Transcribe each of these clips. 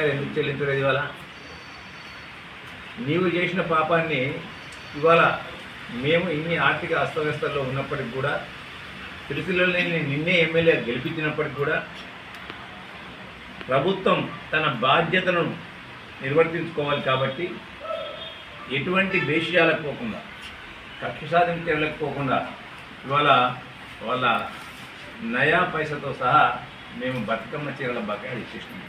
బకాయిలు ఎందుకు చెల్లించలేదు ఇవాళ? నీవు చేసిన పాపాన్ని ఇవాళ మేము ఇన్ని ఆర్థిక అస్తవ్యస్తల్లో ఉన్నప్పటికి కూడా సిరిసిల్లలో నేను నిన్నే ఎమ్మెల్యే గెలిపించినప్పటికి కూడా ప్రభుత్వం తన బాధ్యతను నిర్వర్తించుకోవాలి కాబట్టి ఎటువంటి దేశీయాలకు పోకుండా కక్ష చర్యలకు పోకుండా ఇవాళ వాళ్ళ నయా పైసతో సహా మేము బతుకమ్మ చీరల బకాయిలు ఇచ్చేసినాం.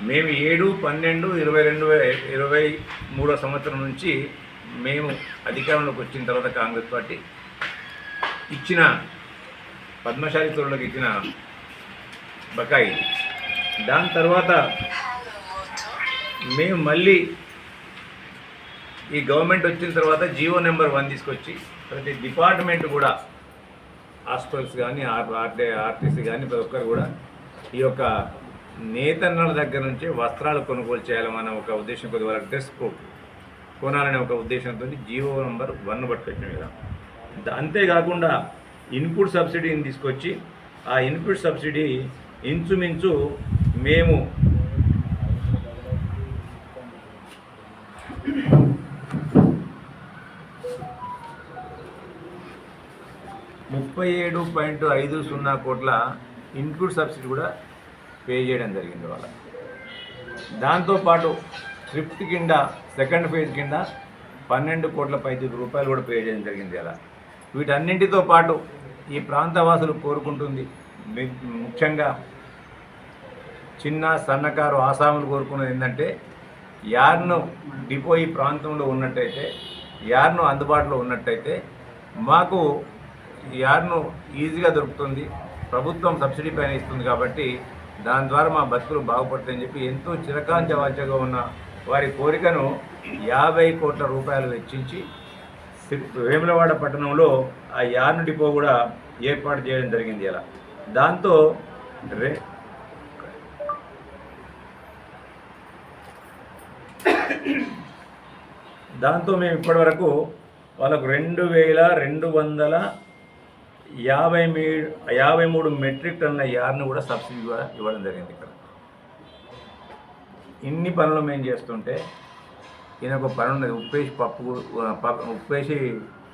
మేము ఏడు పన్నెండు ఇరవై రెండు వే- ఇరవై మూడో సంవత్సరం నుంచి మేము అధికారంలోకి వచ్చిన తర్వాత కాంగ్రెస్ పార్టీ ఇచ్చిన పద్మశాలి తోళ్ళకి ఇచ్చిన బకాయి. దాని తర్వాత మేము మళ్ళీ ఈ గవర్నమెంట్ వచ్చిన తర్వాత జియో నెంబర్ వన్ తీసుకొచ్చి ప్రతి డిపార్ట్మెంట్ కూడా హాస్పిటల్స్ కానీ ఆర్ ఆర్టీసీ కానీ ప్రతి ఒక్కరు కూడా ఈ యొక్క నేతన్నల దగ్గర నుంచి వస్త్రాలు కొనుగోలు చేయాలన్న ఒక ఉద్దేశం కొద్ది వాళ్ళకి డ్రెస్ కోడ్ కొనాలనే ఒక ఉద్దేశంతో జీవో నెంబర్ వన్ పట్టుకొచ్చాం కదా అంతేకాకుండా ఇన్పుట్ సబ్సిడీని తీసుకొచ్చి ఆ ఇన్పుట్ సబ్సిడీ ఇంచుమించు మేము ముప్పై ఏడు పాయింట్ ఐదు సున్నా కోట్ల ఇన్పుట్ సబ్సిడీ కూడా పే చేయడం జరిగింది వాళ్ళకి దాంతోపాటు స్క్రిప్ట్ కింద సెకండ్ ఫేజ్ కింద పన్నెండు కోట్ల పైదు రూపాయలు కూడా పే చేయడం జరిగింది అలా వీటన్నింటితో పాటు ఈ ప్రాంతవాసులు కోరుకుంటుంది ముఖ్యంగా చిన్న సన్నకారు ఆసాములు కోరుకున్నది ఏంటంటే యార్ను డిపో ఈ ప్రాంతంలో ఉన్నట్టయితే యార్ను అందుబాటులో ఉన్నట్టయితే మాకు యార్ను ఈజీగా దొరుకుతుంది ప్రభుత్వం సబ్సిడీ పైన ఇస్తుంది కాబట్టి దాని ద్వారా మా బతుకులు బాగుపడతాయని చెప్పి ఎంతో చిరకాంచ వాంచగా ఉన్న వారి కోరికను యాభై కోట్ల రూపాయలు వెచ్చించి వేములవాడ పట్టణంలో ఆ యార్ను డిపో కూడా ఏర్పాటు చేయడం జరిగింది ఇలా. దాంతో రే దాంతో మేము ఇప్పటివరకు వాళ్ళకు రెండు వేల రెండు వందల యాభై మీ యాభై మూడు మెట్రిక్ టన్నుల యార్ను కూడా సబ్సిడీ కూడా ఇవ్వడం జరిగింది ఇక్కడ. ఇన్ని పనులు మేము చేస్తుంటే ఈయన ఒక పని ఉన్నది ఉప్పేసి పప్పు పప్పు ఉప్పేసి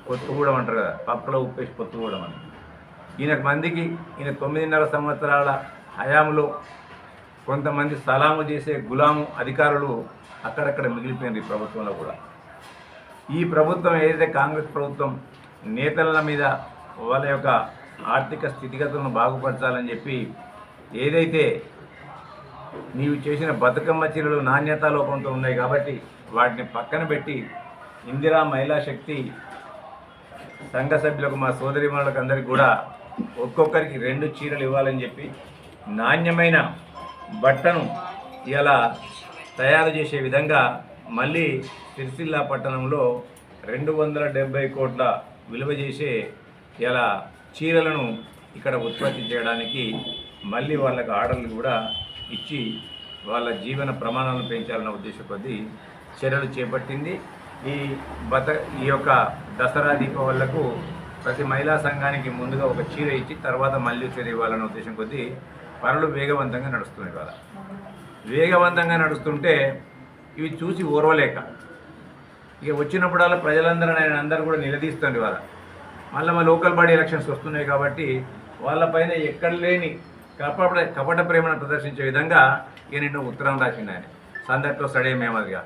పొత్తు కూడా అంటారు కదా పప్పులో ఉప్పేసి పొత్తు కూడా అని ఈయన మందికి ఈయన తొమ్మిదిన్నర సంవత్సరాల హయాంలో కొంతమంది సలాము చేసే గులాము అధికారులు అక్కడక్కడ మిగిలిపోయింది ఈ ప్రభుత్వంలో కూడా. ఈ ప్రభుత్వం ఏదైతే కాంగ్రెస్ ప్రభుత్వం నేతల మీద వాళ్ళ యొక్క ఆర్థిక స్థితిగతులను బాగుపరచాలని చెప్పి ఏదైతే నీవు చేసిన బతుకమ్మ చీరలు నాణ్యత లోపంతో ఉన్నాయి కాబట్టి వాటిని పక్కన పెట్టి ఇందిరా మహిళా శక్తి సంఘ సభ్యులకు మా సోదరిమణులకు అందరికీ కూడా ఒక్కొక్కరికి రెండు చీరలు ఇవ్వాలని చెప్పి నాణ్యమైన బట్టను ఇలా తయారు చేసే విధంగా మళ్ళీ సిరిసిల్ల పట్టణంలో రెండు వందల డెబ్బై కోట్ల విలువ చేసే ఇలా చీరలను ఇక్కడ ఉత్పత్తి చేయడానికి మళ్ళీ వాళ్ళకి ఆర్డర్లు కూడా ఇచ్చి వాళ్ళ జీవన ప్రమాణాలను పెంచాలన్న ఉద్దేశం కొద్దీ చర్యలు చేపట్టింది. ఈ బత ఈ యొక్క దసరా దీపావళకు ప్రతి మహిళా సంఘానికి ముందుగా ఒక చీర ఇచ్చి తర్వాత మళ్ళీ చీర ఇవ్వాలన్న ఉద్దేశం కొద్దీ పనులు వేగవంతంగా నడుస్తున్నాయి ఇవాళ. వేగవంతంగా నడుస్తుంటే ఇవి చూసి ఓర్వలేక. ఇక వచ్చినప్పుడల్లా ప్రజలందరూ ఆయన అందరూ కూడా నిలదీస్తుంది వాళ్ళ మళ్ళీ మా లోకల్ బాడీ ఎలక్షన్స్ వస్తున్నాయి కాబట్టి వాళ్ళపైన ఎక్కడ లేని కపట కపట ప్రేమను ప్రదర్శించే విధంగా ఈయన నిన్ను ఉత్తరం రాసింది ఆయన. సందర్తో సడే మేమదిగా.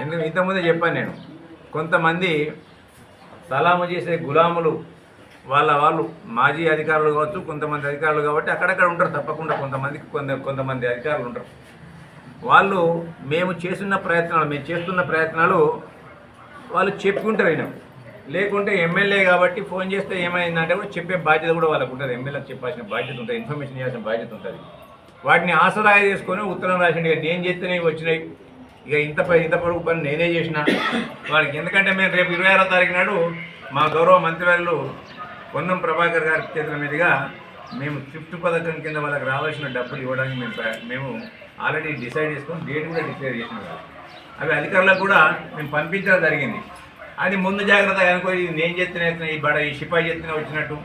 ఎందుకంటే ఇంతకుముందే చెప్పాను నేను. కొంతమంది సలాము చేసే గులాములు వాళ్ళ వాళ్ళు మాజీ అధికారులు కావచ్చు కొంతమంది అధికారులు కాబట్టి అక్కడక్కడ ఉంటారు. తప్పకుండా కొంతమందికి కొంత కొంతమంది అధికారులు ఉంటారు. వాళ్ళు మేము చేస్తున్న ప్రయత్నాలు మేము చేస్తున్న ప్రయత్నాలు వాళ్ళు చెప్పుకుంటారు అయినా లేకుంటే ఎమ్మెల్యే కాబట్టి ఫోన్ చేస్తే ఏమైందంటే కూడా చెప్పే బాధ్యత కూడా వాళ్ళకు ఉంటుంది. ఎమ్మెల్యేకి చెప్పాల్సిన బాధ్యత ఉంటుంది. ఇన్ఫర్మేషన్ ఇవ్వాల్సిన బాధ్యత ఉంటుంది. వాటిని ఆసరాయ చేసుకొని ఉత్తరం రాసిండు. ఇక నేను చేస్తేనే వచ్చినాయి? ఇక ఇంత ఇంత పొడుగు పని నేనే చేసిన. వాళ్ళకి ఎందుకంటే మేము రేపు ఇరవై ఆరో తారీఖు నాడు మా గౌరవ మంత్రివర్యులు పొన్నం ప్రభాకర్ గారి చేతుల మీదుగా మేము స్విఫ్ట్ పథకం కింద వాళ్ళకి రావాల్సిన డబ్బులు ఇవ్వడానికి మేము మేము ఆల్రెడీ డిసైడ్ చేసుకొని డేట్ కూడా డిక్లేర్ చేసినాం. అవి అధికారులకు కూడా మేము పంపించడం జరిగింది. అది ముందు జాగ్రత్తగా అనుకో ఇది నేను చెప్తున్నా ఈ బడ ఈ సిపాయి చెప్తున్నా వచ్చినట్టు.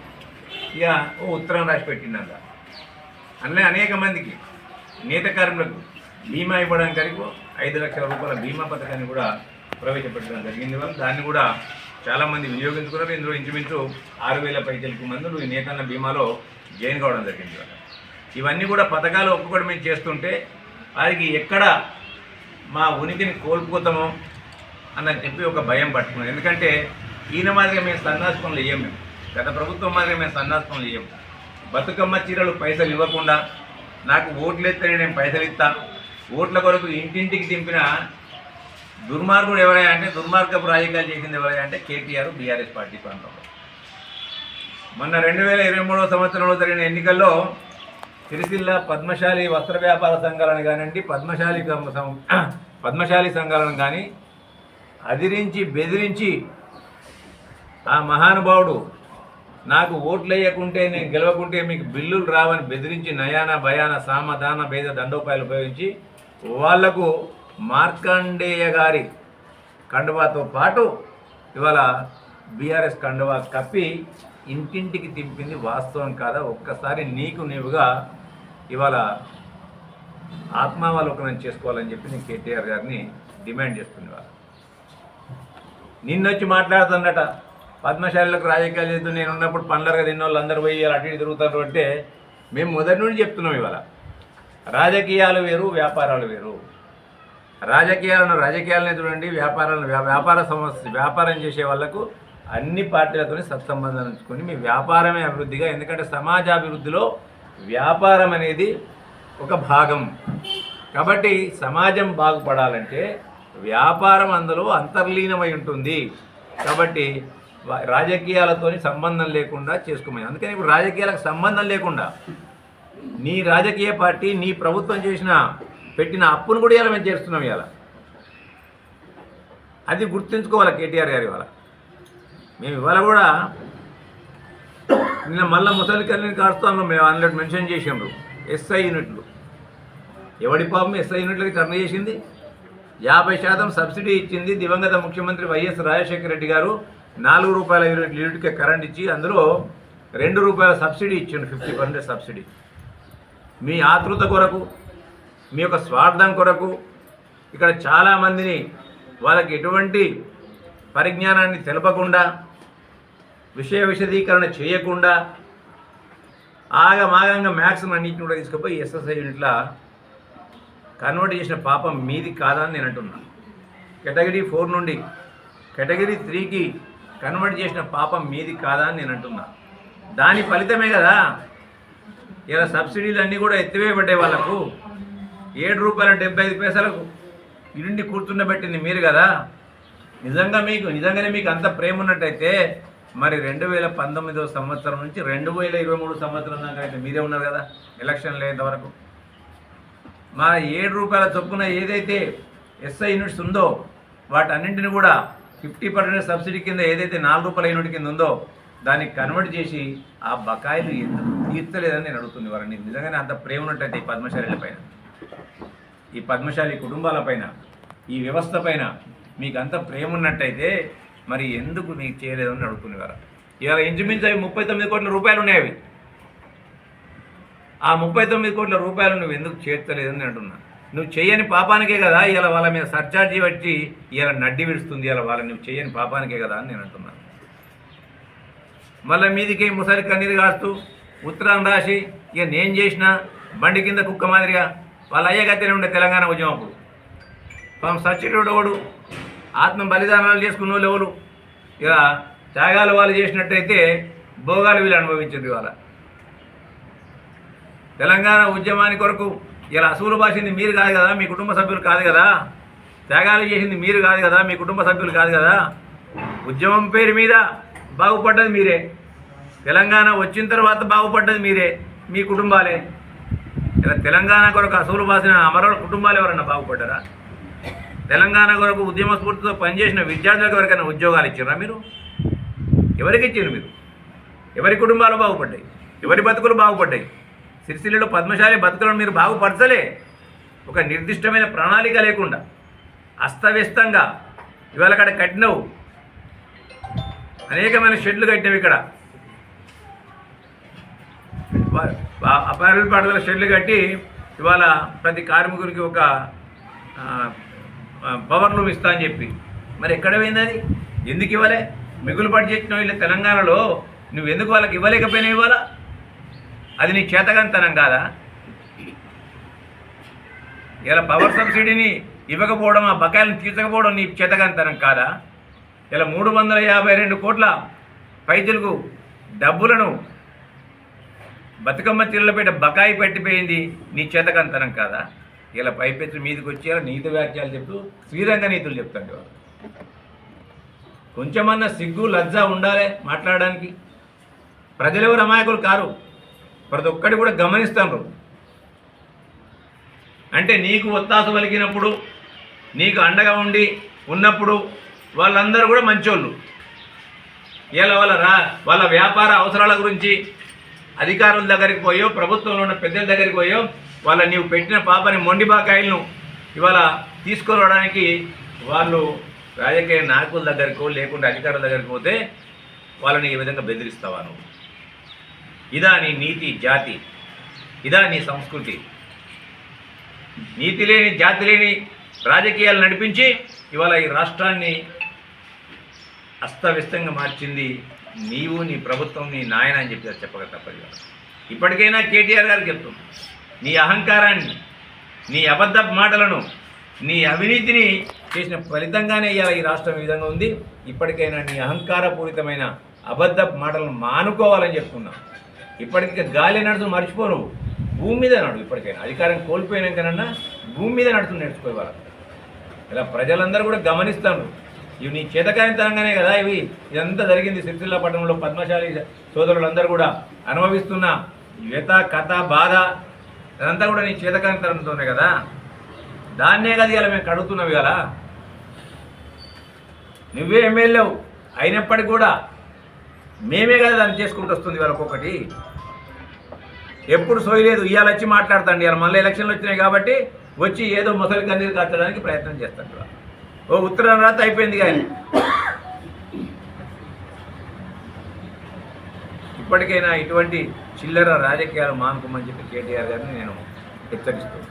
ఇక ఓ ఉత్తరం రాసి పెట్టిందంట. అందులో అనేక మందికి నేత కార్మికులకు బీమా ఇవ్వడం కలిగి ఐదు లక్షల రూపాయల బీమా పథకాన్ని కూడా ప్రవేశపెట్టడం జరిగింది. దాన్ని కూడా చాలామంది వినియోగించుకున్నారు. ఇందులో ఇంచుమించు ఆరు వేల పైచలకు మందులు ఈ నేతన్న బీమాలో జాయిన్ కావడం జరిగింది ఇవన్నీ కూడా పథకాలు ఒక్కొక్కటి మేము చేస్తుంటే వారికి ఎక్కడ మా ఉనికిని కోల్పోతామో అన్నది చెప్పి ఒక భయం పట్టుకున్నాం. ఎందుకంటే ఈయన మాదిరిగా మేము సన్నాసి పనులు మేము. గత ప్రభుత్వం మాదిరిగా మేము సన్నాసి పనులు బతుకమ్మ చీరలు పైసలు ఇవ్వకుండా నాకు ఓట్లు ఎత్తని నేను పైసలు ఇస్తా. ఓట్ల కొరకు ఇంటింటికి దింపిన దుర్మార్గుడు ఎవరైనా అంటే దుర్మార్గపు రాజకీయాలు చేసింది ఎవరైనా అంటే కేటీఆర్ బీఆర్ఎస్ పార్టీ ప్రాంతంలో. మొన్న రెండు వేల ఇరవై మూడవ సంవత్సరంలో జరిగిన ఎన్నికల్లో సిరిసిల్ల పద్మశాలి వస్త్ర వ్యాపార సంఘాలను కానివ్వండి పద్మశాలి పద్మశాలి సంఘాలను కానీ అదిరించి బెదిరించి ఆ మహానుభావుడు నాకు ఓట్లు వేయకుంటే నేను గెలవకుంటే మీకు బిల్లులు రావని బెదిరించి నయాన భయాన సామధాన భేద దండోపాయాలు ఉపయోగించి వాళ్ళకు మార్కండేయ గారి కండువాతో పాటు ఇవాళ బీఆర్ఎస్ కండువా కప్పి ఇంటింటికి తింపింది వాస్తవం కాదా? ఒక్కసారి నీకు నీవుగా ఇవాళ ఆత్మావలోకనం చేసుకోవాలని చెప్పి నేను కేటీఆర్ గారిని డిమాండ్ చేస్తుంది నిన్నొచ్చి మాట్లాడుతుందట. పద్మశాలకు రాజకీయాలు చేస్తూ నేను ఉన్నప్పుడు పండ్లరుగా తిన్న వాళ్ళు పోయి అటు ఇటు తిరుగుతారు అంటే మేము మొదటి నుండి చెప్తున్నాం ఇవాళ. రాజకీయాలు వేరు వ్యాపారాలు వేరు. రాజకీయాలను రాజకీయాలనే చూడండి వ్యాపారాలను వ్యా- వ్యాపార సమస్య వ్యాపారం చేసే వాళ్ళకు అన్ని పార్టీలతో సత్సంబంధాలు ఉంచుకొని మీ వ్యాపారమే అభివృద్ధిగా ఎందుకంటే సమాజాభివృద్ధిలో వ్యాపారం అనేది ఒక భాగం. కాబట్టి సమాజం బాగుపడాలంటే వ్యాపారం అందులో అంతర్లీనమై ఉంటుంది. కాబట్టి రాజకీయాలతో సంబంధం లేకుండా చేసుకోమని. అందుకని ఇప్పుడు రాజకీయాలకు సంబంధం లేకుండా నీ రాజకీయ పార్టీ నీ ప్రభుత్వం చేసిన పెట్టిన అప్పును కూడా ఇలా మేము చేస్తున్నాం ఇవాళ అది గుర్తుంచుకోవాలి కేటీఆర్ గారు ఇవాళ. మేము ఇవాళ కూడా నిన్న మళ్ళీ ముసలి కల్ని కాస్తాను మేము అందులో మెన్షన్ చేసాము ఎస్ఐ యూనిట్లు. ఎవడి పాపం ఎస్ఐ యూనిట్లకి కర్ణ చేసింది? యాభై శాతం సబ్సిడీ ఇచ్చింది దివంగత ముఖ్యమంత్రి వైఎస్ రాజశేఖర రెడ్డి గారు. నాలుగు రూపాయల యూనిట్ యూనిట్కి కరెంట్ ఇచ్చి అందులో రెండు రూపాయల సబ్సిడీ ఇచ్చిండు ఫిఫ్టీ పర్సెంట్ సబ్సిడీ. మీ ఆతృత కొరకు మీ యొక్క స్వార్థం కొరకు ఇక్కడ చాలామందిని వాళ్ళకి ఎటువంటి పరిజ్ఞానాన్ని తెలపకుండా విషయ విశదీకరణ చేయకుండా ఆగమాగంగా మ్యాథ్స్ అన్నింటిని కూడా తీసుకుపోయి ఎస్ఎస్ఐ యూనిట్ల కన్వర్ట్ చేసిన పాపం మీది కాదా అని నేను అంటున్నాను కేటగిరీ ఫోర్ నుండి కేటగిరీ త్రీకి కన్వర్ట్ చేసిన పాపం మీది కాదా అని నేను అంటున్నా. దాని ఫలితమే కదా. ఇలా సబ్సిడీలు అన్నీ కూడా ఎత్తివేయబడ్డాయి వాళ్ళకు. ఏడు రూపాయల డెబ్బై ఐదు పైసలకు ఇంటి కూర్చుండబెట్టింది మీరు కదా. నిజంగా మీకు నిజంగానే మీకు అంత ప్రేమ ఉన్నట్టయితే మరి రెండు వేల పంతొమ్మిదవ సంవత్సరం నుంచి రెండు వేల ఇరవై మూడు సంవత్సరం దాకా అయితే మీరే ఉన్నారు కదా. ఎలక్షన్ అయ్యేంత వరకు. మా ఏడు రూపాయల చొప్పున ఏదైతే ఎస్ఐ యూనిట్స్ ఉందో వాటన్నింటిని కూడా ఫిఫ్టీ పర్సెంట్ సబ్సిడీ కింద ఏదైతే నాలుగు రూపాయల యూనిట్ కింద ఉందో దాన్ని కన్వర్ట్ చేసి ఆ బకాయిలు ఎందుకు తీర్చలేదని నేను అడుగుతుంది వారిని. నిజంగానే అంత ప్రేమ ఉన్నట్టయితే ఈ పద్మశాలిల పైన. ఈ పద్మశాలి కుటుంబాల పైన ఈ వ్యవస్థ పైన మీకు అంత ప్రేమ ఉన్నట్టయితే మరి ఎందుకు మీకు చేయలేదని అడుగుతున్నారు ఇవాళ ఇంచుమించు అవి ముప్పై తొమ్మిది కోట్ల రూపాయలు ఉన్నాయి అవి. ఆ ముప్పై తొమ్మిది కోట్ల రూపాయలు నువ్వు ఎందుకు చేర్చలేదని అంటున్నా. నువ్వు చేయని పాపానికే కదా ఇలా వాళ్ళ మీద సర్చార్జీ వచ్చి ఇలా నడ్డి విడుస్తుంది ఇలా వాళ్ళ నువ్వు చేయని పాపానికే కదా అని నేను అంటున్నాను మళ్ళీ మీదికి ముసలి కన్నీరు కాస్తూ ఉత్తరం రాసి ఇక నేను చేసిన బండి కింద కుక్క మాదిరిగా వాళ్ళ అయ్యగతినే ఉండే తెలంగాణ ఉద్యమం అప్పుడు. పాపం సచ్చిటోడు ఎవడు? ఆత్మ బలిదానాలు చేసుకున్న వాళ్ళు ఎవరు? ఇక త్యాగాలు వాళ్ళు చేసినట్టయితే భోగాలు వీళ్ళు అనుభవించింది వాళ్ళ తెలంగాణ ఉద్యమాని కొరకు ఇలా అసూలు భాషింది మీరు కాదు కదా మీ కుటుంబ సభ్యులు కాదు కదా. త్యాగాలు చేసింది మీరు కాదు కదా మీ కుటుంబ సభ్యులు కాదు కదా. ఉద్యమం పేరు మీద బాగుపడ్డది మీరే. తెలంగాణ వచ్చిన తర్వాత బాగుపడ్డది మీరే మీ కుటుంబాలే. ఇలా తెలంగాణ కొరకు అసూలు బాసిన అమరుల కుటుంబాలు ఎవరన్నా బాగుపడ్డారా? తెలంగాణ కొరకు ఉద్యమ స్ఫూర్తితో పనిచేసిన విద్యార్థులకు ఎవరికైనా ఉద్యోగాలు ఇచ్చారా మీరు? ఎవరికి ఇచ్చారు మీరు? ఎవరి కుటుంబాలు బాగుపడ్డాయి? ఎవరి బతుకులు బాగుపడ్డాయి? సిరిసిల్లలో పద్మశాలి బతుకులను మీరు బాగుపరచలే. ఒక నిర్దిష్టమైన ప్రణాళిక లేకుండా అస్తవ్యస్తంగా ఇవాళ అక్కడ కట్టినవు. అనేకమైన షెడ్లు కట్టినవి ఇక్కడ. అపారల్ పాటల షెడ్లు కట్టి ఇవాళ ప్రతి కార్మికుడికి ఒక పవర్ లూమ్ ఇస్తా అని చెప్పి. మరి ఎక్కడ పోయింది అది? ఎందుకు ఇవ్వలే? మిగులు బడ్జెట్ వీళ్ళ తెలంగాణలో నువ్వు ఎందుకు వాళ్ళకి ఇవ్వలేకపోయినా ఇవ్వాలా అది నీ చేతగంతనం కాదా? ఇలా పవర్ సబ్సిడీని ఇవ్వకపోవడం ఆ బకాయిలను తీర్చకపోవడం నీ చేతగంతనం కాదా? ఇలా మూడు వందల యాభై రెండు కోట్ల పైతులకు డబ్బులను బతుకమ్మ తిరులపేట బకాయి పెట్టిపోయింది నీ చేతకంతనం కాదా? ఇలా పైపెత్తి మీదకి వచ్చి ఇలా నీతి వ్యాఖ్యలు చెప్తూ శ్రీరంగ నీతులు చెప్తాడు కొంచెమన్నా సిగ్గు లజ్జ ఉండాలి మాట్లాడడానికి. ప్రజలెవరు అమాయకులు కారు? ప్రతి ఒక్కటి కూడా గమనిస్తాను అంటే నీకు ఒత్తాస పలికినప్పుడు నీకు అండగా ఉండి ఉన్నప్పుడు వాళ్ళందరూ కూడా మంచోళ్ళు. ఇలా వాళ్ళ రా వాళ్ళ వ్యాపార అవసరాల గురించి అధికారుల దగ్గరికి పోయో ప్రభుత్వంలో ఉన్న పెద్దల దగ్గరికి పోయో వాళ్ళ నీవు పెట్టిన పాపని మొండి బాకాయలను ఇవాళ తీసుకురావడానికి వాళ్ళు రాజకీయ నాయకుల దగ్గరకో లేకుంటే అధికారుల దగ్గరికి పోతే వాళ్ళని ఈ విధంగా బెదిరిస్తావా నువ్వు? ఇదా నీ నీతి జాతి ఇదా నీ సంస్కృతి. నీతి లేని జాతి లేని రాజకీయాలు నడిపించి ఇవాళ ఈ రాష్ట్రాన్ని అస్తవ్యస్తంగా మార్చింది నీవు నీ ప్రభుత్వం నీ నాయన అని చెప్పి చెప్పక తప్పదు ఇప్పటికైనా కేటీఆర్ గారు చెప్తుంది నీ అహంకారాన్ని నీ అబద్ధ మాటలను నీ అవినీతిని చేసిన ఫలితంగానే ఇవాళ ఈ రాష్ట్రం ఈ విధంగా ఉంది. ఇప్పటికైనా నీ అహంకారపూరితమైన అబద్ధ మాటలను మానుకోవాలని చెప్తున్నా. ఇప్పటికీ గాలి నడుచు మర్చిపోరు భూమి మీద నడు ఇప్పటికైనా. అధికారం కోల్పోయినాకనన్నా భూమి మీద నడుచు నేర్చుకోవాలి ఇలా ప్రజలందరూ కూడా గమనిస్తాను ఇవి నీ చేతకాయంతరంగానే కదా ఇవి. ఇదంతా జరిగింది సిరిసిల్ల పట్టణంలో పద్మశాలి సోదరులందరూ కూడా అనుభవిస్తున్న యువత కథ బాధ అదంతా కూడా నీ చేతకాయంతరంతోనే కదా. దాన్నే కదా ఇలా మేము కడుగుతున్నాం కదా నువ్వే ఎమ్మెల్యేవు అయినప్పటికీ కూడా మేమే కదా దాన్ని చేసుకుంటూ వస్తుంది ఇవాళ ఎప్పుడు సోయలేదు ఇవాళ వచ్చి మాట్లాడతాండి ఇవాళ మళ్ళీ ఎలక్షన్లు వచ్చినాయి కాబట్టి వచ్చి ఏదో ముసలి కన్నీరు కట్టడానికి ప్రయత్నం చేస్తాడు ఓ ఉత్తరాన రాత అయిపోయింది కానీ. ఇప్పటికైనా ఇటువంటి చిల్లర రాజకీయాలు మానుకోమని చెప్పి కేటీఆర్ గారిని నేను హెచ్చరిస్తున్నాను.